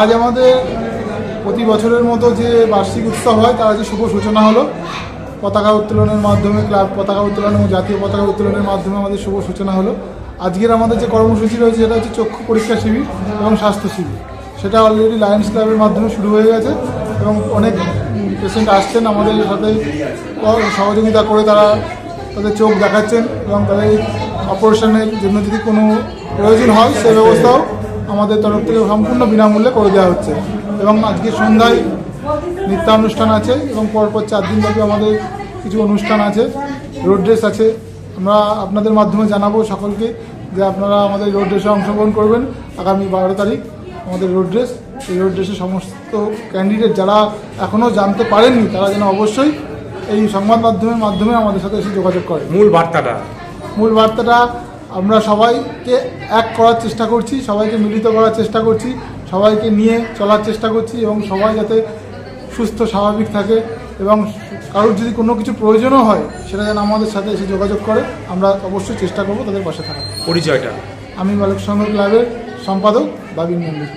আজ আমাদের প্রতি বছরের মতো যে বার্ষিক উৎসব হয়, তার যে শুভ সূচনা হলো। পতাকা উত্তোলনের মাধ্যমে, ক্লাব পতাকা উত্তোলন এবং জাতীয় পতাকা উত্তোলনের মাধ্যমে আমাদের শুভ সূচনা হলো। আজকের আমাদের যে কর্মসূচি রয়েছে, সেটা হচ্ছে চক্ষু পরীক্ষা শিবির এবং স্বাস্থ্য শিবির। সেটা অলরেডি লায়ন্স ক্লাবের মাধ্যমে শুরু হয়ে গেছে এবং অনেক পেশেন্ট আসছেন। আমাদের সাথে সহযোগিতা করে তারা তাদের চোখ দেখাচ্ছেন এবং তাদের অপারেশনের জন্য যদি কোনো প্রয়োজন হয় সেই ব্যবস্থাও আমাদের তরফ থেকে সম্পূর্ণ বিনামূল্যে করে দেওয়া হচ্ছে। এবং আজকে সন্ধ্যায় নৃত্যানুষ্ঠান আছে এবং পরপর চার দিন ব্যাপী আমাদের কিছু অনুষ্ঠান আছে রোড রেস আছে। আমরা আপনাদের মাধ্যমে জানাব সকলকে যে আপনারা আমাদের রোড রেসে অংশগ্রহণ করবেন আগামী বারো তারিখ আমাদের রোড রেস এই রোড রেসে সমস্ত ক্যান্ডিডেট যারা এখনও জানতে পারেননি তারা যেন অবশ্যই এই সংবাদ মাধ্যমের মাধ্যমে আমাদের সাথে এসে যোগাযোগ করে মূল বার্তাটা? মূল বার্তাটা আমরা সবাইকে এক করার চেষ্টা করছি সবাইকে মিলিত করার চেষ্টা করছি সবাইকে নিয়ে চলার চেষ্টা করছি এবং সবাই যাতে সুস্থ স্বাভাবিক থাকে এবং কারোর যদি কোনো কিছু প্রয়োজনও হয় সেটা যেন আমাদের সাথে এসে যোগাযোগ করে আমরা অবশ্যই চেষ্টা করব তাদের পাশে থাকার। পরিচয়টা? আমি বালক সংঘ ক্লাবের সম্পাদক বাবিন মন্দির